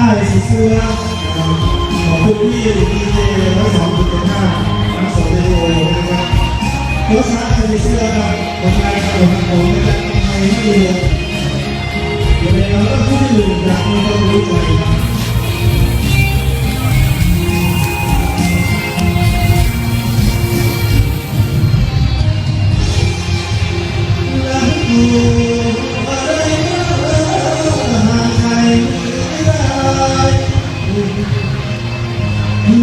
อ้ายสีเสื้อขอบคุณพี่ดีเจทั้งสองจุดเจ็ดห้าทั้งสองเดโอนะครับรถชาอ้าสีเสื้อครับผมนายครับผมผมนะครับทำไมไม่ดูเดี๋ยวเราเริ่มพูดที่หนึ่งอยากมีคนรู้ใจรักกูอะ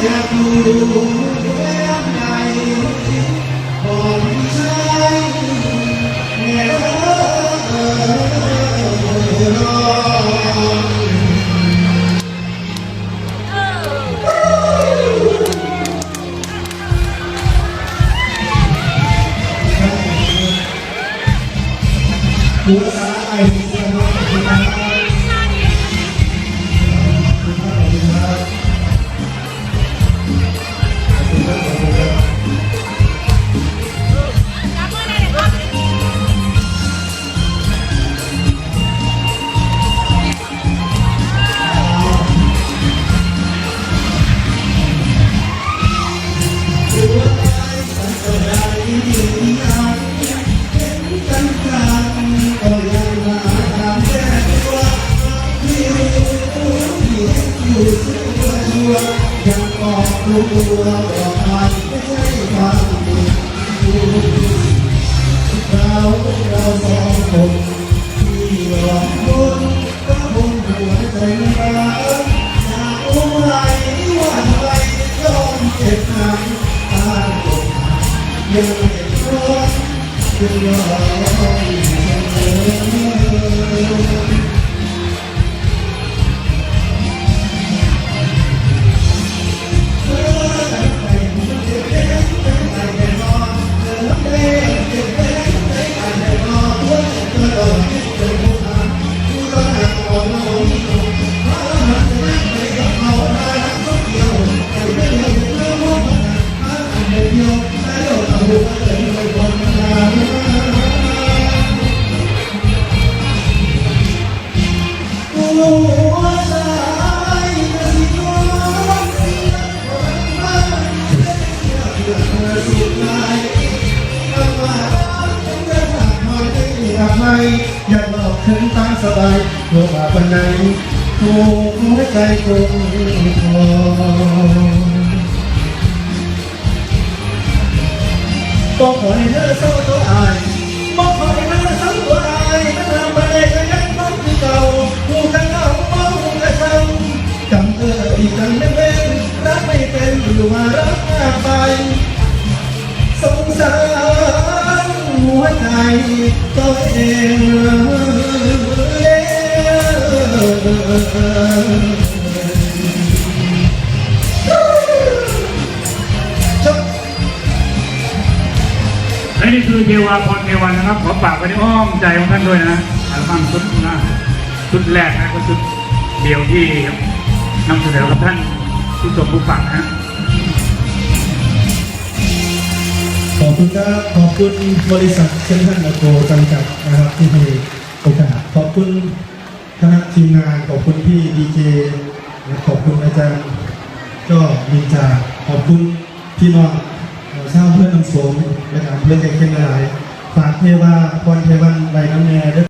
ตัวบอกว่าหายกับเอ้อายมีความ ยังกอบรู้ตัวบอกไปไม่ใช่ความจริงเราเราสองคนที่หลอกคนก็คงหัวใจร้าวอยากรู้ไหมว่าทำไมยอมเจ็บหนักตาตกยังเห็นร้อนยังรอเสมอ อยากหลอกถึงตามสบายโลกมาปันไหนถูกหัวใจคงทอบอกขอให้เธอเศร้าตัวอายบอกขอให้เธอเศร้าตัวอายถ้าทำไปก็ยังต้องคือเก่าผู้กันเอาเมาและเศร้าจำเอออีกครั้งไม่เป็นรักไม่เป็นอยู่มารักมากไปสงสาร วใจตัวเองจบและนี่คือเทวาพรเทวันนะครับขอฝากไว้ในอ้อมใจของท่านด้วยนะอัลบั้มชุดนะชุดแรกนะก็ชุดเดียวที่นำเสนอกับท่านผู้ชมผู้ฟังนะ คุณครับขอบคุณบริษัทเชนทันโกจำกัดนะครับที่ให้โอกาสขอบคุณคณะทีมงานขอบคุณพี่ดีเจขอบคุณอาจารย์ก็มีจาขอบคุณพี่น้องชาวเพื่อนน้ำสมและการเพื่อนใจเข้มหลายฝากเทวาพรเทวันใบน้ำแน่ด้วย